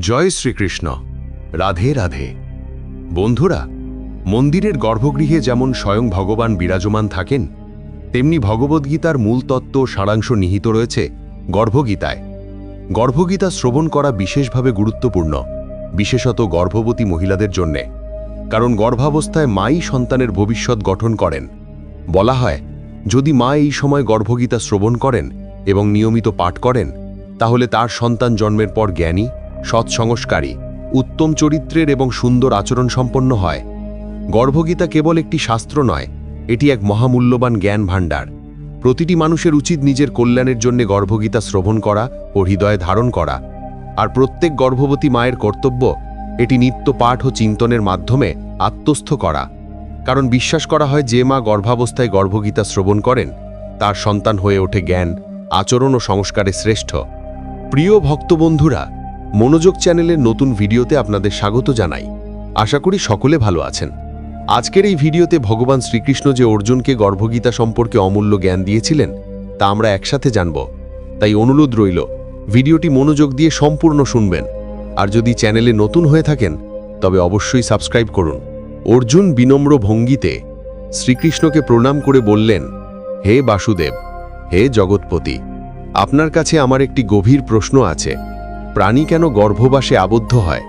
জয় শ্রীকৃষ্ণ। রাধে রাধে। বন্ধুরা, মন্দিরের গর্ভগৃহে যেমন স্বয়ং ভগবান বিরাজমান থাকেন, তেমনি ভগবদ্গীতার মূল তত্ত্ব সারাংশ নিহিত রয়েছে গর্ভগীতায়। গর্ভগীতা শ্রবণ করা বিশেষভাবে গুরুত্বপূর্ণ, বিশেষত গর্ভবতী মহিলাদের জন্যে, কারণ গর্ভাবস্থায় মাই সন্তানের ভবিষ্যৎ গঠন করেন। বলা হয়, যদি মা এই সময় গর্ভগীতা শ্রবণ করেন এবং নিয়মিত পাঠ করেন, তাহলে তার সন্তান জন্মের পর জ্ঞানী সৎসংস্কারী, উত্তম চরিত্রের এবং সুন্দর আচরণ সম্পন্ন হয়। গর্ভগীতা কেবল একটি শাস্ত্র নয়, এটি এক মহামূল্যবান জ্ঞান ভাণ্ডার। প্রতিটি মানুষের উচিত নিজের কল্যাণের জন্য গর্ভগীতা শ্রবণ করা ও হৃদয়ে ধারণ করা। আর প্রত্যেক গর্ভবতী মায়ের কর্তব্য, এটি নিত্য পাঠ ও চিন্তনের মাধ্যমে আত্মস্থ করা। কারণ বিশ্বাস করা হয় যে মা গর্ভাবস্থায় গর্ভগীতা শ্রবণ করেন, তার সন্তান হয়ে ওঠে জ্ঞান, আচরণ ও সংস্কারে শ্রেষ্ঠ। প্রিয় ভক্তবন্ধুরা মনোযোগ চ্যানেলের নতুন ভিডিওতে আপনাদের স্বাগত জানাই। আশা করি সকলে ভালো আছেন। আজকের এই ভিডিওতে ভগবান শ্রীকৃষ্ণ যে অর্জুনকে গর্ভগীতা সম্পর্কে অমূল্য জ্ঞান দিয়েছিলেন, তা আমরা একসাথে জানব। তাই অনুরোধ রইল, ভিডিওটি মনোযোগ দিয়ে সম্পূর্ণ শুনবেন। আর যদি চ্যানেলে নতুন হয়ে থাকেন, তবে অবশ্যই সাবস্ক্রাইব করুন। অর্জুন বিনম্র ভঙ্গিতে শ্রীকৃষ্ণকে প্রণাম করে বললেন, হে বাসুদেব, হে জগৎপতি, আপনার কাছে আমার একটি গভীর প্রশ্ন আছে। প্রাণী কেন গর্ভবাসে আবদ্ধ হয়?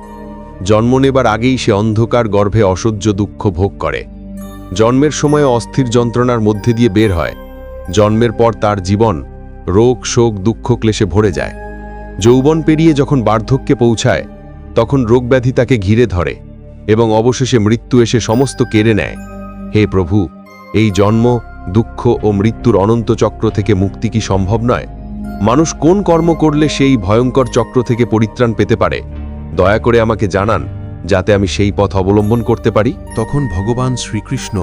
জন্ম নেবার আগেই সে অন্ধকার গর্ভে অসহ্য দুঃখ ভোগ করে। জন্মের সময় অস্থির যন্ত্রণার মধ্যে দিয়ে বের হয়। জন্মের পর তার জীবন রোগ, শোক, দুঃখ ক্লেশে ভরে যায়। যৌবন পেরিয়ে যখন বার্ধক্যে পৌঁছায়, তখন রোগব্যাধি তাকে ঘিরে ধরে এবং অবশেষে মৃত্যু এসে সমস্ত কেড়ে নেয়। হে প্রভু, এই জন্ম, দুঃখ ও মৃত্যুর অনন্ত চক্র থেকে মুক্তি কি সম্ভব নয়? মানুষ কোন কর্ম করলে সেই ভয়ঙ্কর চক্র থেকে পরিত্রাণ পেতে পারে? দয়া করে আমাকে জানান, যাতে আমি সেই পথ অবলম্বন করতে পারি। তখন ভগবান শ্রীকৃষ্ণ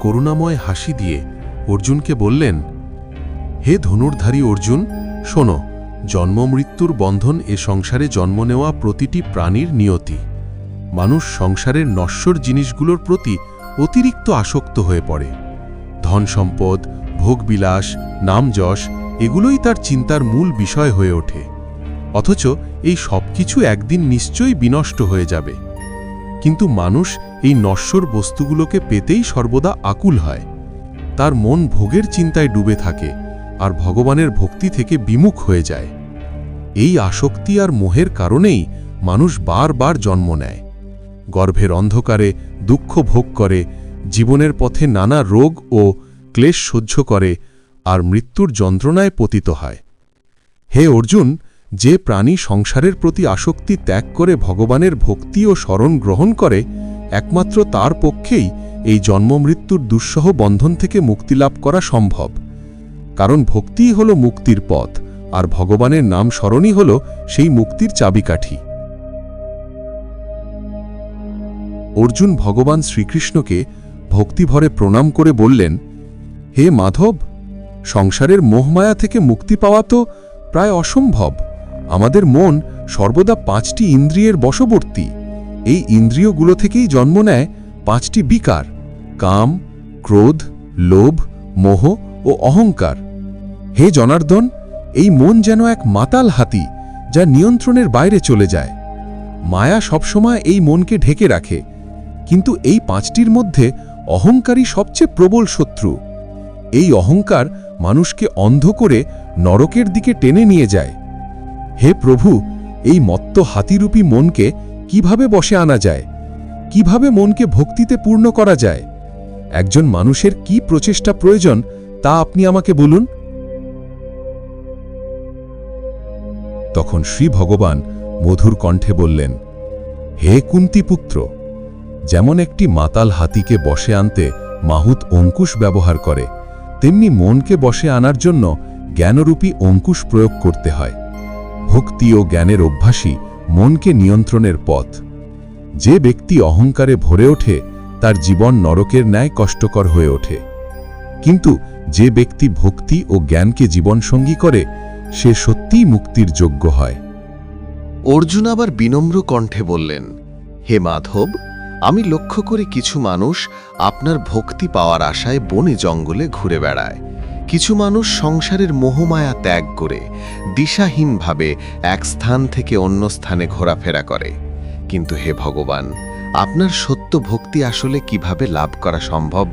করুণাময় হাসি দিয়ে অর্জুনকে বললেন, হে ধনুর্ধারী অর্জুন, শোনো, জন্ম মৃত্যুর বন্ধন এ সংসারে জন্ম নেওয়া প্রতিটি প্রাণীর নিয়তি। মানুষ সংসারের নশ্বর জিনিসগুলোর প্রতি অতিরিক্ত আসক্ত হয়ে পড়ে। ধন সম্পদ ভোগবিলাস, নামযশ এগুলোই তার চিন্তার মূল বিষয় হয়ে ওঠে। অথচ এই সব কিছু একদিন নিশ্চয়ই বিনষ্ট হয়ে যাবে। কিন্তু মানুষ এই নশ্বর বস্তুগুলোকে পেতেই সর্বদা আকুল হয়। তার মন ভোগের চিন্তায় ডুবে থাকে আর ভগবানের ভক্তি থেকে বিমুখ হয়ে যায়। এই আসক্তি আর মোহের কারণেই মানুষ বারবার জন্ম নেয়। গর্ভের অন্ধকারে দুঃখ ভোগ করে, জীবনের পথে নানা রোগ ও ক্লেশ সহ্য করে আর মৃত্যুর যন্ত্রণায় পতিত হয়। হে অর্জুন, যে প্রাণী সংসারের প্রতি আসক্তি ত্যাগ করে ভগবানের ভক্তি ও স্মরণ গ্রহণ করে, একমাত্র তার পক্ষেই এই জন্মমৃত্যুর দুঃসহ বন্ধন থেকে মুক্তি লাভ করা সম্ভব। কারণ ভক্তিই হল মুক্তির পথ, আর ভগবানের নাম স্মরণই হল সেই মুক্তির চাবিকাঠি। অর্জুন ভগবান শ্রীকৃষ্ণকে ভক্তিভরে প্রণাম করে বললেন, হে মাধব সংসারের মোহমায়া থেকে মুক্তি পাওয়া তো প্রায় অসম্ভব। আমাদের মন সর্বদা পাঁচটি ইন্দ্রিয়ের বশবর্তী। এই ইন্দ্রিয়গুলো থেকেই জন্ম নেয় পাঁচটি বিকার, কাম, ক্রোধ, লোভ, মোহ ও অহংকার। হে জনার্দন, এই মন যেন এক মাতাল হাতি যা নিয়ন্ত্রণের বাইরে চলে যায়। মায়া সবসময় এই মনকে ঢেকে রাখে, কিন্তু এই পাঁচটির মধ্যে অহংকারই সবচেয়ে প্রবল শত্রু। এই অহংকার মানুষকে অন্ধ করে নরকের দিকে টেনে নিয়ে যায়। হে প্রভু, এই মত্ত হাতিরূপী মনকে কীভাবে বসে আনা যায়? কীভাবে মনকে ভক্তিতে পূর্ণ করা যায়? একজন মানুষের কি প্রচেষ্টা প্রয়োজন, তা আপনি আমাকে বলুন। তখন শ্রী ভগবান মধুর কণ্ঠে বললেন, হে কুন্তিপুত্র যেমন একটি মাতাল হাতিকে বসে আনতে মাহুত অঙ্কুশ ব্যবহার করে তেমনি মনকে বসে আনার জন্য জ্ঞানরূপী অঙ্কুশ প্রয়োগ করতে হয়। ভক্তি ও জ্ঞানের অভ্যাসই মনকে নিয়ন্ত্রণের পথ। যে ব্যক্তি অহংকারে ভরে ওঠে, তার জীবন নরকের ন্যায় কষ্টকর হয়ে ওঠে। কিন্তু যে ব্যক্তি ভক্তি ও জ্ঞানকে জীবনসঙ্গী করে, সে সত্যিই মুক্তির যোগ্য হয়। অর্জুন আবার বিনম্র কণ্ঠে বললেন, হে মাধব আমি লক্ষ্য করে কিছু মানুষ আপনার ভক্তি পাওয়ার আশায় বনে জঙ্গলে ঘুরে বেড়ায়। কিছু মানুষ সংসারের মোহমায়া ত্যাগ করে, দিশাহীনভাবে এক স্থান থেকে অন্য স্থানে ঘোরাফেরা করে। কিন্তু হে ভগবান, আপনার সত্য ভক্তি আসলে কীভাবে লাভ করা সম্ভব?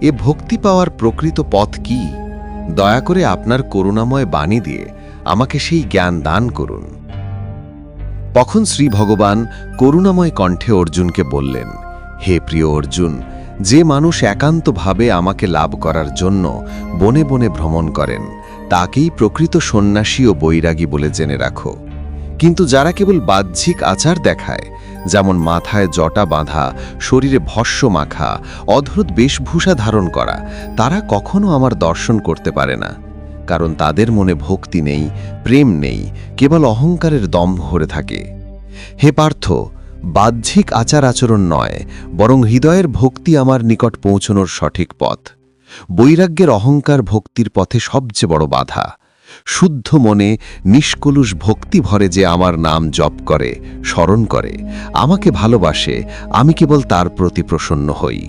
এ ভক্তি পাওয়ার প্রকৃত পথ কি? দয়া করে আপনার করুণাময় বাণী দিয়ে আমাকে সেই জ্ঞান দান করুন। তখন শ্রী ভগবান করুণাময় কণ্ঠে অর্জুনকে বললেন, হে প্রিয় অর্জুন, যে মানুষ একান্তভাবে আমাকে লাভ করার জন্য বনে বনে ভ্রমণ করেন, তাকেই প্রকৃত সন্ন্যাসী ও বৈরাগী বলে জেনে রাখো। কিন্তু যারা কেবল বাহ্যিক আচার দেখায়, যেমন মাথায় জটা বাঁধা, শরীরে ভস্য মাখা অদ্ভুত বেশভূষা ধারণ করা, তারা কখনো আমার দর্শন করতে পারে না। কারণ তাদের মনে ভক্তি নেই, প্রেম নেই, কেবল অহংকারের দম ভরে থাকে। হে পার্থ, বাহ্যিক আচার আচরণ নয়, বরং হৃদয়ের ভক্তি আমার নিকট পৌঁছনোর সঠিক পথ। বৈরাগ্যের অহংকার ভক্তির পথে সবচেয়ে বড় বাধা। শুদ্ধ মনে নিষ্কলুষ ভক্তি ভরে যে আমার নাম জপ করে, স্মরণ করে, আমাকে ভালোবাসে, আমি কেবল তার প্রতি প্রসন্ন হই।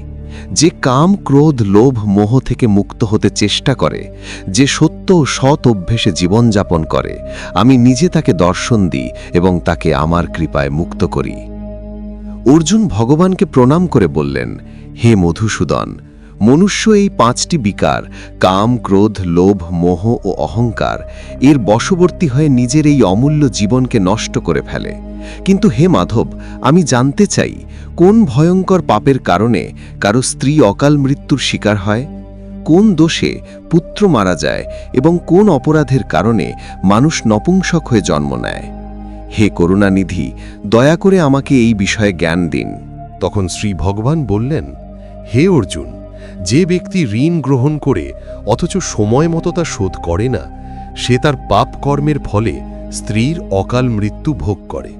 যে কাম, ক্রোধ, লোভ, মোহ থেকে মুক্ত হতে চেষ্টা করে, যে সত্য সৎ অভ্যেসে জীবনযাপন করে, আমি নিজে তাকে দর্শন দিই এবং তাকে আমার কৃপায় মুক্ত করি। অর্জুন ভগবানকে প্রণাম করে বললেন, হে মধুসূদন, মনুষ্য এই পাঁচটি বিকার, কাম, ক্রোধ, লোভ, মোহ ও অহংকার, এর বশবর্তী হয়ে নিজের এই অমূল্য জীবনকে নষ্ট করে ফেলে। কিন্তু হে মাধব, আমি জানতে চাই, কোন ভয়ঙ্কর পাপের কারণে কারও স্ত্রী অকাল মৃত্যুর শিকার হয়? কোন দোষে পুত্র মারা যায় এবং কোন অপরাধের কারণে মানুষ নপুংসক হয়ে জন্ম নেয়? হে করুণানিধি, দয়া করে আমাকে এই বিষয়ে জ্ঞান দিন। তখন শ্রী ভগবান বললেন, হে অর্জুন, যে ব্যক্তি ঋণ গ্রহণ করে অথচ সময় মতো তা শোধ করে না, সে তার পাপ কর্মের ফলে স্ত্রীর অকাল মৃত্যু ভোগ করে।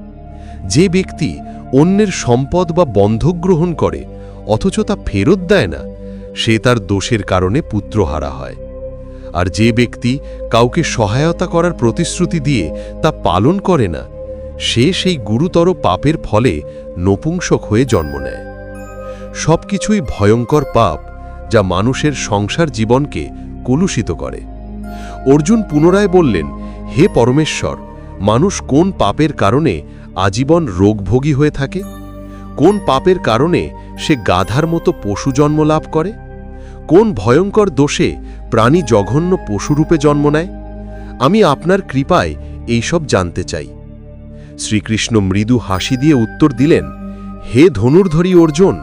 যে ব্যক্তি অন্যের সম্পদ বা বন্ধক গ্রহণ করে, অথচ তা ফেরত দেয় না, সে তার দোষের কারণে পুত্রহারা হয়। আর যে ব্যক্তি কাউকে সহায়তা করার প্রতিশ্রুতি দিয়ে তা পালন করে না, সে সেই গুরুতর পাপের ফলে নপুংসক হয়ে জন্ম নেয়। সবকিছুই ভয়ঙ্কর পাপ যা মানুষের সংসার জীবনকে কলুষিত করে। অর্জুন পুনরায় বললেন, হে পরমেশ্বর, মানুষ কোন পাপের কারণে আজীবন রোগভোগী হয়ে থাকে? কোন পাপের কারণে সে গাধার মতো পশু জন্ম লাভ করে? কোন ভয়ঙ্কর দোষে প্রাণী জঘন্য পশুরূপে জন্ম নেয়? আমি আপনার কৃপায় এইসব জানতে চাই। শ্রীকৃষ্ণ মৃদু হাসি দিয়ে উত্তর দিলেন, হে ধনুর্ধরী অর্জুন,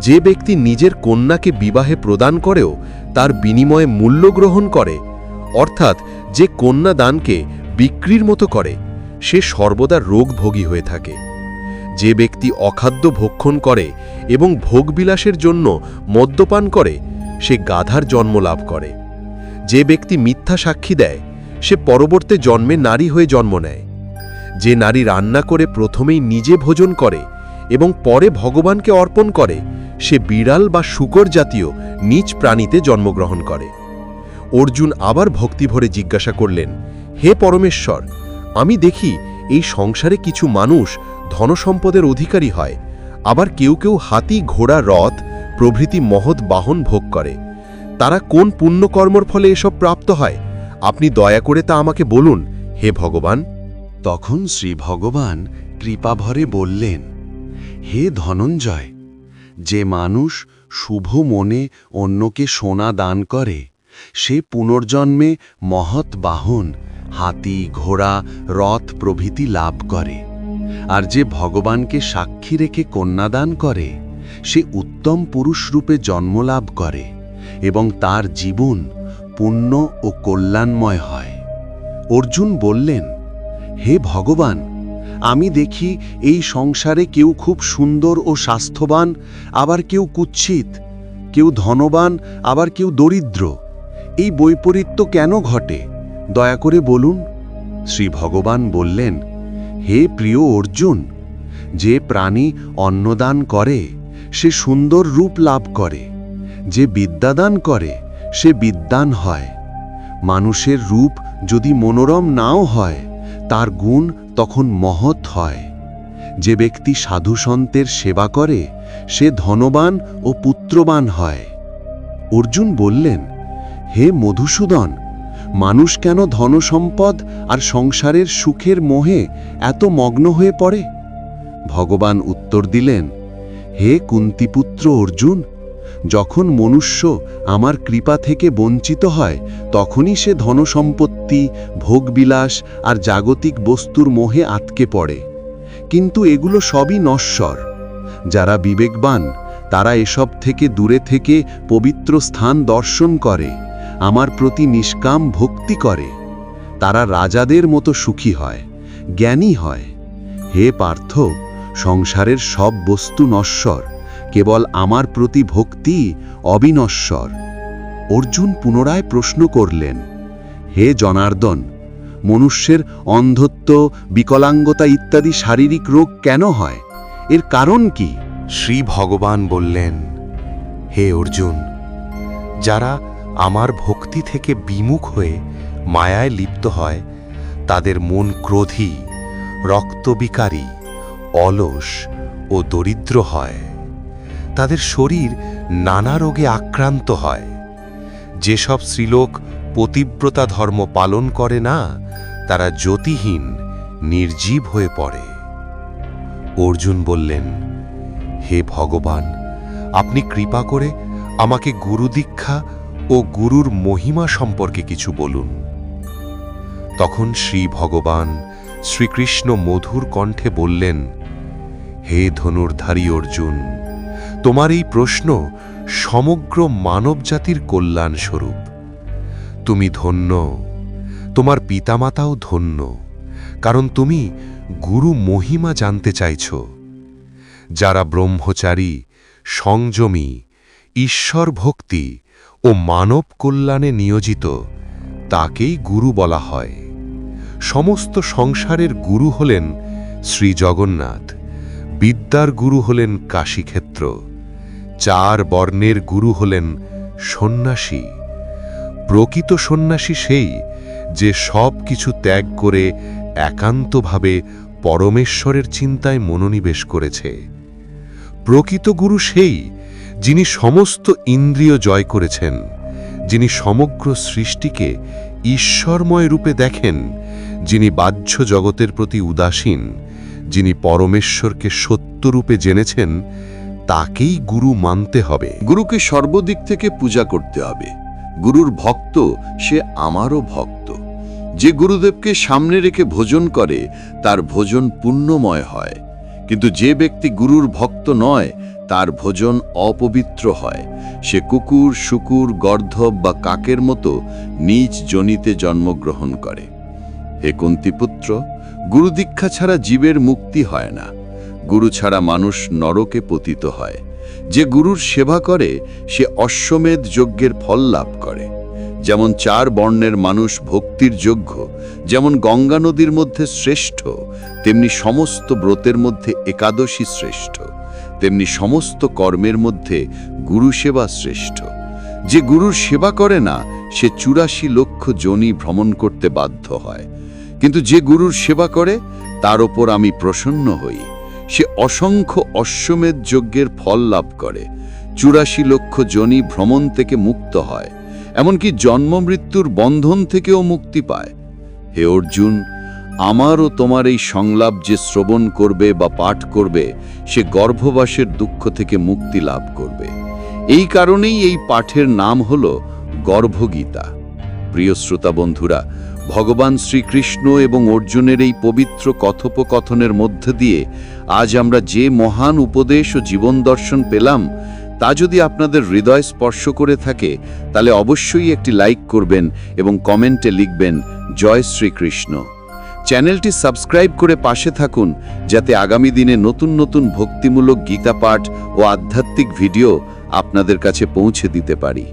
যে ব্যক্তি নিজের কন্যাকে বিবাহে প্রদান করেও তার বিনিময়ে মূল্য গ্রহণ করে, অর্থাৎ যে কন্যা দানকে বিক্রির মতো করে সে সর্বদা রোগভোগী হয়ে থাকে। যে ব্যক্তি অখাদ্য ভক্ষণ করে এবং ভোগবিলাসের জন্য মদ্যপান করে, সে গাধার জন্ম লাভ করে। যে ব্যক্তি মিথ্যা সাক্ষী দেয়, সে পরবর্তী জন্মে নারী হয়ে জন্ম নেয়। যে নারী রান্না করে প্রথমেই নিজে ভোজন করে এবং পরে ভগবানকে অর্পণ করে, সে বিড়াল বা শুকর জাতীয় নিচ প্রাণীতে জন্মগ্রহণ করে। অর্জুন আবার ভক্তিভরে জিজ্ঞাসা করলেন, হে পরমেশ্বর আমি দেখি এই সংসারে কিছু মানুষ ধনসম্পদের অধিকারী হয়, আবার কেউ কেউ হাতি, ঘোড়া, রথ, প্রভৃতি মহৎ বাহন ভোগ করে। তারা কোন পুণ্যকর্মর ফলে এসব প্রাপ্ত হয়? আপনি দয়া করে তা আমাকে বলুন, হে ভগবান। তখন শ্রী ভগবান কৃপাভরে বললেন, হে ধনঞ্জয়, যে মানুষ শুভ মনে অন্যকে সোনা দান করে, সে পুনর্জন্মে মহৎ বাহন হাতি, ঘোড়া, রথ প্রভৃতি লাভ করে। আর যে ভগবানকে সাক্ষী রেখে কন্যাদান করে, সে উত্তম পুরুষরূপে জন্ম লাভ করে এবং তার জীবন পুণ্য ও কল্যাণময় হয়। অর্জুন বললেন, হে ভগবান, আমি দেখি এই সংসারে কেউ খুব সুন্দর ও স্বাস্থ্যবান, আবার কেউ কুৎসিত কেউ ধনবান, আবার কেউ দরিদ্র। এই বৈপরীত্য কেন ঘটে? দয়া করে বলুন। শ্রী ভগবান বললেন, হে প্রিয় অর্জুন, যে প্রাণী অন্নদান করে, সে সুন্দর রূপ লাভ করে। যে বিদ্যাদান করে, সে বিদ্যান হয়। মানুষের রূপ যদি মনোরম নাও হয়, তার গুণ তখন মহৎ হয়। যে ব্যক্তি সাধুসন্তের সেবা করে, সে ধনবান ও পুত্রবান হয়। অর্জুন বললেন, হে মধুসূদন মানুষ কেন ধনসম্পদ আর সংসারের সুখের মোহে এত মগ্ন হয়ে পড়ে? ভগবান উত্তর দিলেন, হে কুন্তিপুত্র অর্জুন, যখন মনুষ্য আমার কৃপা থেকে বঞ্চিত হয়, তখনই সে ধনসম্পত্তি, ভোগবিলাস আর জাগতিক বস্তুর মোহে আটকে পড়ে। কিন্তু এগুলো সবই নশ্বর। যারা বিবেকবান, তারা এসব থেকে দূরে থেকে পবিত্র স্থান দর্শন করে। আমার প্রতি নিষ্কাম ভক্তি করে। তারা রাজাদের মতো সুখী হয়, জ্ঞানী হয়। হে পার্থ, সংসারের সব বস্তু নশ্বর, কেবল আমার প্রতি ভক্তি অবিনশ্বর। অর্জুন পুনরায় প্রশ্ন করলেন, হে জনার্দন, মনুষ্যের অন্ধত্ব, বিকলাঙ্গতা ইত্যাদি শারীরিক রোগ কেন হয়? এর কারণ কি? শ্রী ভগবান বললেন, হে অর্জুন, যারা আমার ভক্তি থেকে বিমুখ হয়ে মায়ায় লিপ্ত হয়, তাদের মন ক্রোধী, রক্তবিকারী, অলস ও দরিদ্র হয়। তাদের শরীর নানা রোগে আক্রান্ত হয়। যেসব স্ত্রীলোক পতিব্রতা ধর্ম পালন করে না, তারা জ্যোতিহীন, নির্জীব হয়ে পড়ে। অর্জুন বললেন, হে ভগবান, আপনি কৃপা করে আমাকে গুরু দীক্ষা ও গুরুর মহিমা সম্পর্কে কিছু বলুন। তখন শ্রী ভগবান শ্রীকৃষ্ণ মধুর কণ্ঠে বললেন, হে ধনুর্ধারী অর্জুন, তোমার এই প্রশ্ন সমগ্র মানবজাতির কল্যাণ স্বরূপ তুমি ধন্য, তোমার পিতামাতাও ধন্য, কারণ তুমি গুরু মহিমা জানতে চাইছ। যারা ব্রহ্মচারী, সংযমী ঈশ্বর ভক্তি ও মানব কল্যাণে নিয়োজিত, তাকেই গুরু বলা হয়। সমস্ত সংসারের গুরু হলেন শ্রী জগন্নাথ, বিদ্যার গুরু হলেন কাশীক্ষেত্র, চার বর্ণের গুরু হলেন সন্ন্যাসী। প্রকৃত সন্ন্যাসী সেই যে সব কিছু ত্যাগ করে একান্তভাবে পরমেশ্বরের চিন্তায় মনোনিবেশ করেছে। প্রকৃত গুরু সেই যিনি সমস্ত ইন্দ্রিয় জয় করেছেন, যিনি সমগ্র সৃষ্টিকে ঈশ্বরময় রূপে দেখেন, যিনি বাহ্য জগতের প্রতি উদাসীন, যিনি পরমেশ্বরকে সত্যরূপে জেনেছেন, তাকেই গুরু মানতে হবে। গুরুকে সর্বদিক থেকে পূজা করতে হবে। গুরুর ভক্ত, সে আমারও ভক্ত। যে গুরুদেবকে সামনে রেখে ভোজন করে, তার ভোজন পুণ্যময় হয়। কিন্তু যে ব্যক্তি গুরুর ভক্ত নয় তার ভোজন অপবিত্র হয়। সে কুকুর, শুকুর, গর্ধব বা কাকের মতো নিজ জনিতে জন্মগ্রহণ করে। হে কুন্তিপুত্র গুরুদীক্ষা ছাড়া জীবের মুক্তি হয় না। গুরু ছাড়া মানুষ নরকে পতিত হয়। যে গুরুর সেবা করে, সে অশ্বমেধ যজ্ঞের ফল লাভ করে। যেমন চার বর্ণের মানুষ ভক্তির যোগ্য, যেমন গঙ্গা নদীর মধ্যে শ্রেষ্ঠ, তেমনি সমস্ত ব্রতের মধ্যে একাদশী শ্রেষ্ঠ। তেমনি সমস্ত কর্মের মধ্যে গুরু সেবা শ্রেষ্ঠ। যে গুরুর সেবা করে না, সে চুরাশি লক্ষ জনি ভ্রমণ করতে বাধ্য হয়। কিন্তু যে গুরুর সেবা করে, তার ওপর আমি প্রসন্ন হই। সে অসংখ্য অশ্বমেধ যজ্ঞের ফল লাভ করে। চুরাশি লক্ষ জনি ভ্রমণ থেকে মুক্ত হয়। এমনকি জন্ম মৃত্যুর বন্ধন থেকেও মুক্তি পায়। হে অর্জুন আমারও তোমার এই সংলাপ যে শ্রবণ করবে বা পাঠ করবে, সে গর্ভবাসের দুঃখ থেকে মুক্তি লাভ করবে। এই কারণেই এই পাঠের নাম হল গর্ভগীতা। প্রিয় শ্রোতা বন্ধুরা, ভগবান শ্রীকৃষ্ণ এবং অর্জুনের এই পবিত্র কথোপকথনের মধ্য দিয়ে আজ আমরা যে মহান উপদেশ ও জীবন দর্শন পেলাম, তা যদি আপনাদের হৃদয় স্পর্শ করে থাকে, তাহলে অবশ্যই একটি লাইক করবেন এবং কমেন্টে লিখবেন, জয় শ্রীকৃষ্ণ। চ্যানেলটি সাবস্ক্রাইব করে পাশে থাকুন, যাতে আগামী দিনে নতুন নতুন ভক্তিমূলক গীতা পাঠ ও আধ্যাত্মিক ভিডিও আপনাদের কাছে পৌঁছে দিতে পারি।